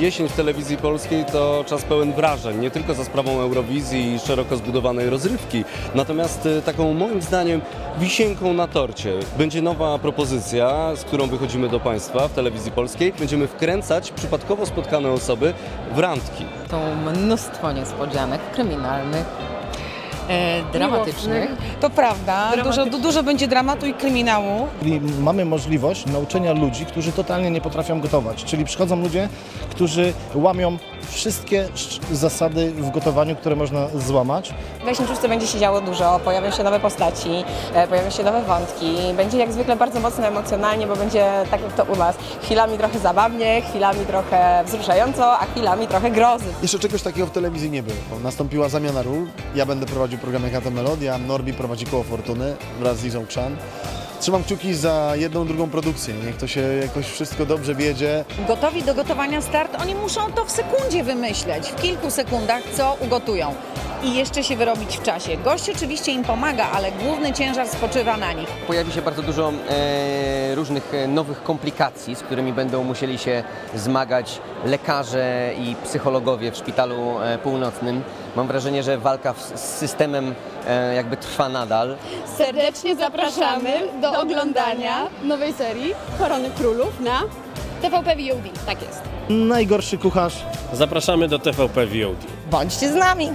Jesień w telewizji polskiej to czas pełen wrażeń, nie tylko za sprawą Eurowizji i szeroko zbudowanej rozrywki. Natomiast y, taką moim zdaniem wisienką na torcie będzie nowa propozycja, z którą wychodzimy do Państwa w telewizji polskiej. Będziemy wkręcać przypadkowo spotkane osoby w randki. To mnóstwo niespodzianek kryminalnych, e, dramatycznych. To prawda, dużo, Dramatycznych. dużo będzie dramatu i kryminału. Czyli mamy możliwość nauczenia ludzi, którzy totalnie nie potrafią gotować. Czyli przychodzą ludzie, którzy łamią wszystkie sz- zasady w gotowaniu, które można złamać. W Leśniczówce będzie się działo dużo, pojawią się nowe postaci, e, pojawią się nowe wątki. Będzie jak zwykle bardzo mocno emocjonalnie, bo będzie tak jak to u nas. Chwilami trochę zabawnie, chwilami trochę wzruszająco, a chwilami trochę grozy. Jeszcze czegoś takiego w telewizji nie było. Nastąpiła zamiana ról. Ja będę prowadził program Jaka Melodia, Norbi prowadzi Koło Fortuny wraz z Izą Krzan. Trzymam kciuki za jedną, drugą produkcję. Niech to się jakoś wszystko dobrze wiedzie. gotowi do gotowania start, oni muszą to w sekundzie wymyśleć, w kilku sekundach, co ugotują. I jeszcze się wyrobić w czasie. Gość oczywiście im pomaga, ale główny ciężar spoczywa na nich. Pojawi się bardzo dużo e, różnych e, nowych komplikacji, z którymi będą musieli się zmagać lekarze i psychologowie w szpitalu e, północnym. Mam wrażenie, że walka w, z systemem jakby trwa nadal. Serdecznie zapraszamy do oglądania nowej serii Korony Królów na TVP VOD. Tak jest. Najgorszy kucharz Zapraszamy do TVP VOD. Bądźcie z nami.